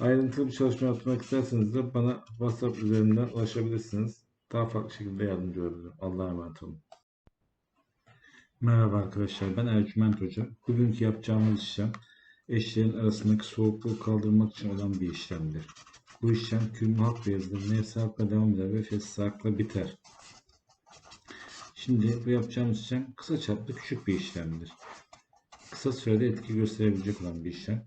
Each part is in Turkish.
Ayrıntılı bir çalışma yapmak isterseniz de bana WhatsApp üzerinden ulaşabilirsiniz. Daha farklı şekilde yardımcı olabilirim. Allah'a emanet olun. Merhaba arkadaşlar, ben Ercüment Hoca. Bugünkü yapacağımız işlem eşlerin arasındaki soğukluğu kaldırmak için olan bir işlemdir. Bu işlem kürmü hak yazılır, nefsi hakla devam eder ve fesli hakla biter. Şimdi bu yapacağımız işlem kısa çaplı küçük bir işlemdir. Kısa sürede etki gösterebilecek olan bir işlem.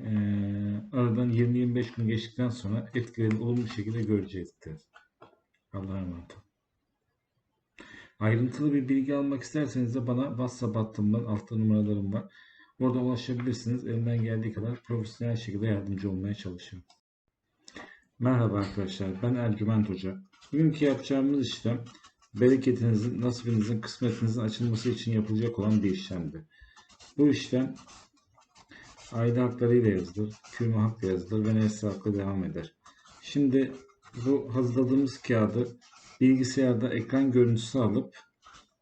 Ee, aradan 20-25 gün geçtikten sonra etkilerini olumlu şekilde görecektir. Allah'a emanet. Ayrıntılı bir bilgi almak isterseniz de bana WhatsApp hattımdan altta numaralarım var. Orada ulaşabilirsiniz. Elimden geldiği kadar profesyonel şekilde yardımcı olmaya çalışıyorum. Merhaba arkadaşlar. Ben Ercüment Hoca. Bugünkü yapacağımız işlem bereketinizin, nasibinizin, kısmetinizin açılması için yapılacak olan bir işlemdir. Bu işlem aile haklarıyla yazılır, kürme hakla yazılır ve nesli hakla devam eder. Şimdi bu hazırladığımız kağıdı bilgisayarda ekran görüntüsü alıp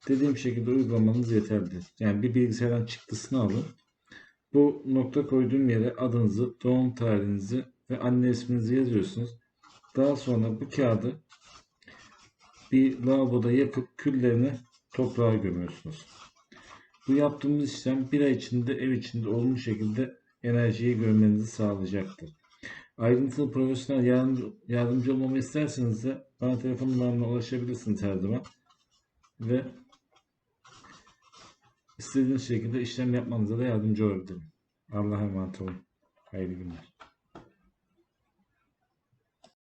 dediğim şekilde uygulamanız yeterlidir. Yani bir bilgisayardan çıktısını alın. Bu nokta koyduğum yere adınızı, doğum tarihinizi ve anne isminizi yazıyorsunuz. Daha sonra bu kağıdı bir lavaboda yakıp küllerini toprağa gömüyorsunuz. Bu yaptığımız işlem bir ay içinde ev içinde olumlu şekilde enerjiyi görmenizi sağlayacaktır. Ayrıntılı profesyonel yardımcı, yardımcı olmamı isterseniz de bana telefon numaramla ulaşabilirsiniz her zaman. Ve istediğiniz şekilde işlem yapmanıza da yardımcı olabilirim. Allah'a emanet olun. Hayırlı günler.